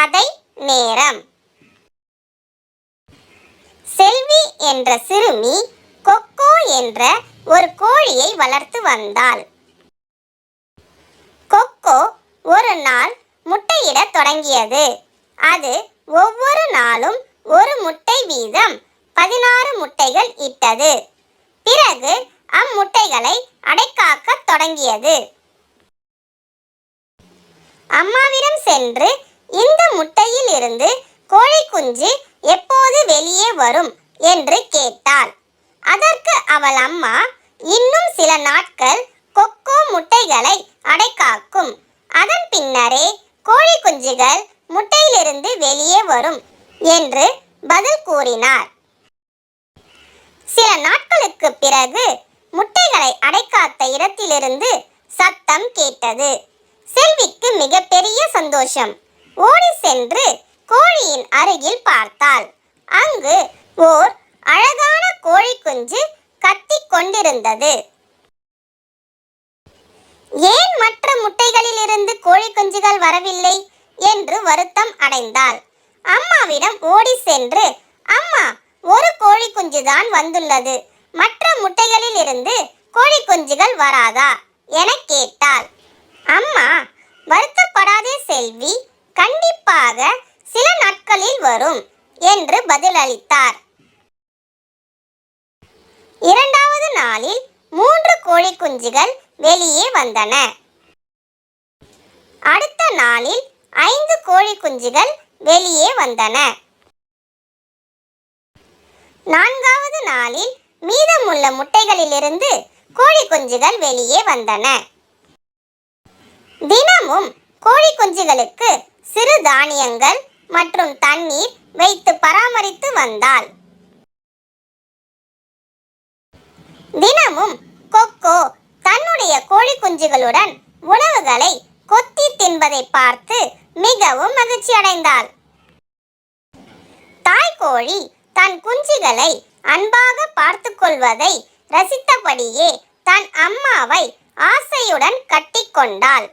கதை நேரம். செல்வி என்ற சிறுமி கொக்கோ என்ற ஒரு கோழியை வளர்த்து வந்தாள். கொக்கோ ஒரு நாள் முட்டையிட தொடங்கியது. அது ஒவ்வொரு நாளும் ஒரு முட்டை வீதம் பதினாறு முட்டைகள் இட்டது. பிறகு அம்முட்டைகளை அடைக்காக்க தொடங்கியது. அம்மாவிடம் சென்று இந்த முட்டையில் இருந்து கோழி குஞ்சு எப்போது வெளியே வரும் என்று கேட்டாள். அதற்கு அவள் அம்மா இன்னும் சில நாட்கள் கொக்கோ முட்டைகளை அடைக்காக்கும். அதன் பின்னரே கோழி குஞ்சுகள் முட்டையிலிருந்து வெளியே வரும் என்று பதில் கூறினார். சில நாட்களுக்கு பிறகு முட்டைகளை அடைக்காத்த இடத்திலிருந்து சத்தம் கேட்டது. செல்விக்கு மிகப்பெரிய சந்தோஷம். ஓடி சென்று கோழியின் அருகில் பார்த்தாள். அங்கு ஓர் அழகான கோழி குஞ்சு கத்திக் கொண்டிருந்தது. ஏன் மற்ற முட்டைகளிலிருந்து கோழி குஞ்சுகள் வரவில்லை? என்று வருத்தம் அடைந்தாள். அம்மாவிடம் ஓடி சென்று அம்மா ஒரு கோழி குஞ்சுதான் வந்துள்ளது. மற்ற முட்டைகளில் இருந்து கோழி குஞ்சுகள் வராதா? என கேட்டாள். அம்மா வருத்தப்படாதே செல்வி. கண்டிப்பாக சில நாட்களில் வரும் என்று பதிலளித்தார். இரண்டாவது நாளில் மூன்று கோழி குஞ்சுகள் வெளியே வந்தன. அடுத்த நாளில் ஐந்து கோழி குஞ்சுகள் வெளியே வந்தன. நான்காவது நாளில் மீதமுள்ள முட்டைகளிலிருந்து கோழி குஞ்சுகள் வெளியே வந்தன. தினமும் கோழி குஞ்சுகளுக்கு சிறு தானியங்கள் மற்றும் தண்ணீர் வைத்து பராமரித்து வந்தாள். தினமும் கொக்கோ தன்னுடைய கோழி குஞ்சுகளுடன் உணவுகளை கொத்தி தின்பதை பார்த்து மிகவும் மகிழ்ச்சி அடைந்தாள். தாய் கோழி தன் குஞ்சுகளை அன்பாக பார்த்து கொள்வதை ரசித்தபடியே தன் அம்மாவை ஆசையுடன் கட்டிக்கொண்டாள்